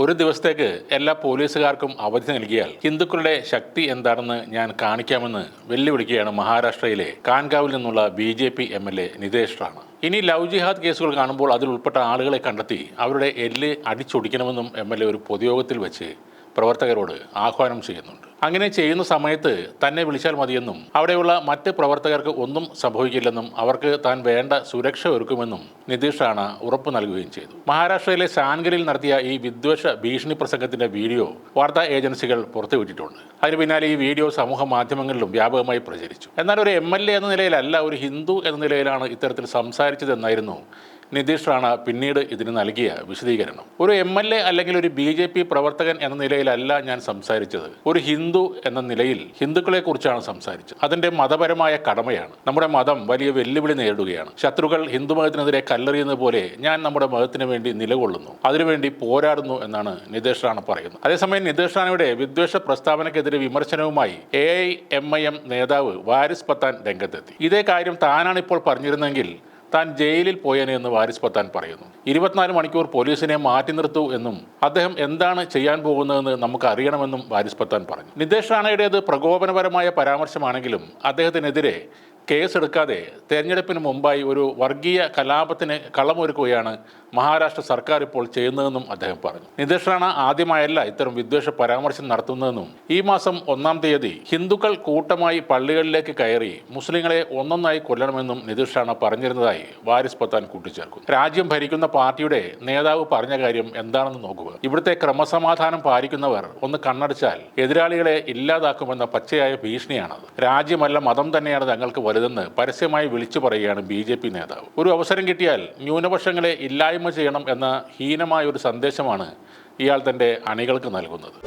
ഒരു ദിവസത്തേക്ക് എല്ലാ പോലീസുകാർക്കും അവധി നൽകിയാൽ ഹിന്ദുക്കളുടെ ശക്തി എന്താണെന്ന് ഞാൻ കാണിക്കാമെന്ന് വെല്ലുവിളിക്കുകയാണ് മഹാരാഷ്ട്രയിലെ കാൻഗാവിൽ നിന്നുള്ള B J P M L A Nitesh Rane. ഇനി ലവ് ജിഹാദ് കേസുകൾ കാണുമ്പോൾ അതിൽ ഉൾപ്പെട്ട ആളുകളെ കണ്ടെത്തി അവരുടെ എല്ല് അടിച്ചൊടിക്കണമെന്നും എം എൽ എ ഒരു പൊതുയോഗത്തിൽ വെച്ച് പ്രവർത്തകരോട് ആഹ്വാനം ചെയ്യുന്നുണ്ട്. അങ്ങനെ ചെയ്യുന്ന സമയത്ത് തന്നെ വിളിച്ചാൽ മതിയെന്നും അവിടെയുള്ള മറ്റ് പ്രവർത്തകർക്ക് ഒന്നും സംഭവിക്കില്ലെന്നും അവർക്ക് താൻ വേണ്ട സുരക്ഷ ഒരുക്കുമെന്നും നിതീഷ് റാണ ഉറപ്പ് നൽകുകയും ചെയ്തു. മഹാരാഷ്ട്രയിലെ സാൻഗലിൽ നടത്തിയ ഈ വിദ്വേഷ ഭീഷണി പ്രസംഗത്തിന്റെ വീഡിയോ വാർത്താ ഏജൻസികൾ പുറത്തുവിട്ടിട്ടുണ്ട്. അതിന് പിന്നാലെ ഈ വീഡിയോ സമൂഹ മാധ്യമങ്ങളിലും വ്യാപകമായി പ്രചരിച്ചു. എന്നാൽ ഒരു എം എൽ എ എന്ന നിലയിലല്ല ഒരു ഹിന്ദു എന്ന നിലയിലാണ് ഇത്തരത്തിൽ സംസാരിച്ചതെന്നായിരുന്നു നിതീഷ് റാണ പിന്നീട് ഇതിന് നൽകിയ വിശദീകരണം. ഒരു എം എൽ എ അല്ലെങ്കിൽ ഒരു ബി ജെ പി പ്രവർത്തകൻ എന്ന നിലയിലല്ല ഞാൻ സംസാരിച്ചത്. ഒരു ഹിന്ദു എന്ന നിലയിൽ ഹിന്ദുക്കളെ കുറിച്ചാണ് സംസാരിച്ചത്. അതിന്റെ മതപരമായ കടമയാണ്. നമ്മുടെ മതം വലിയ വെല്ലുവിളി നേരിടുകയാണ്. ശത്രുക്കൾ ഹിന്ദു മതത്തിനെതിരെ കല്ലെറിയുന്ന പോലെ ഞാൻ നമ്മുടെ മതത്തിന് വേണ്ടി നിലകൊള്ളുന്നു. അതിനുവേണ്ടി പോരാടുന്നു എന്നാണ് നിതേഷ് റാണ പറയുന്നത്. അതേസമയം നിതേഷ് റാണയുടെ വിദ്വേഷ പ്രസ്താവനക്കെതിരെ വിമർശനവുമായി A I M I M നേതാവ് വാരിസ് പത്താൻ രംഗത്തെത്തി. ഇതേ കാര്യം താനാണ് ഇപ്പോൾ പറഞ്ഞിരുന്നെങ്കിൽ താൻ ജയിലിൽ പോയേനെ എന്ന് വാരിസ് പത്താൻ പറയുന്നു. ഇരുപത്തിനാല് മണിക്കൂർ പോലീസിനെ മാറ്റി നിർത്തൂ എന്നും അദ്ദേഹം എന്താണ് ചെയ്യാൻ പോകുന്നതെന്ന് നമുക്ക് അറിയണമെന്നും വാരിസ് പത്താൻ പറഞ്ഞു. നിതേഷ് റാണയുടേത് പ്രകോപനപരമായ പരാമർശമാണെങ്കിലും അദ്ദേഹത്തിനെതിരെ കേസെടുക്കാതെ തെരഞ്ഞെടുപ്പിന് മുമ്പായി ഒരു വർഗീയ കലാപത്തിന് കളമൊരുക്കുകയാണ് മഹാരാഷ്ട്ര സർക്കാർ ഇപ്പോൾ ചെയ്യുന്നതെന്നും അദ്ദേഹം പറഞ്ഞു. നിതീഷ് റാണ ആദ്യമായല്ല ഇത്തരം വിദ്വേഷ പരാമർശം നടത്തുന്നതെന്നും ഈ മാസം ഒന്നാം തീയതി ഹിന്ദുക്കൾ കൂട്ടമായി പള്ളികളിലേക്ക് കയറി മുസ്ലിങ്ങളെ ഒന്നൊന്നായി കൊല്ലണമെന്നും നിതീഷ് റാണ പറഞ്ഞിരുന്നതായി വാരിസ് പത്താൻ കൂട്ടിച്ചേർക്കുന്നു രാജ്യം ഭരിക്കുന്ന പാർട്ടിയുടെ നേതാവ് പറഞ്ഞ കാര്യം എന്താണെന്ന് നോക്കുക. ഇവിടുത്തെ ക്രമസമാധാനം പാലിക്കുന്നവർ ഒന്ന് കണ്ണടച്ചാൽ എതിരാളികളെ ഇല്ലാതാക്കുമെന്ന പച്ചയായ ഭീഷണിയാണത്. രാജ്യമല്ല മതം തന്നെയാണ് തങ്ങൾക്ക് വലുതെന്ന് പരസ്യമായി വിളിച്ചു പറയുകയാണ് ബി ജെ പി നേതാവ്. ഒരു അവസരം കിട്ടിയാൽ ന്യൂനപക്ഷങ്ങളെ ഇല്ലായ്മ ചെയ്യണം എന്ന ഹീനമായ ഒരു സന്ദേശമാണ് ഇയാൾ തന്റെ അണികൾക്ക് നൽകുന്നത്.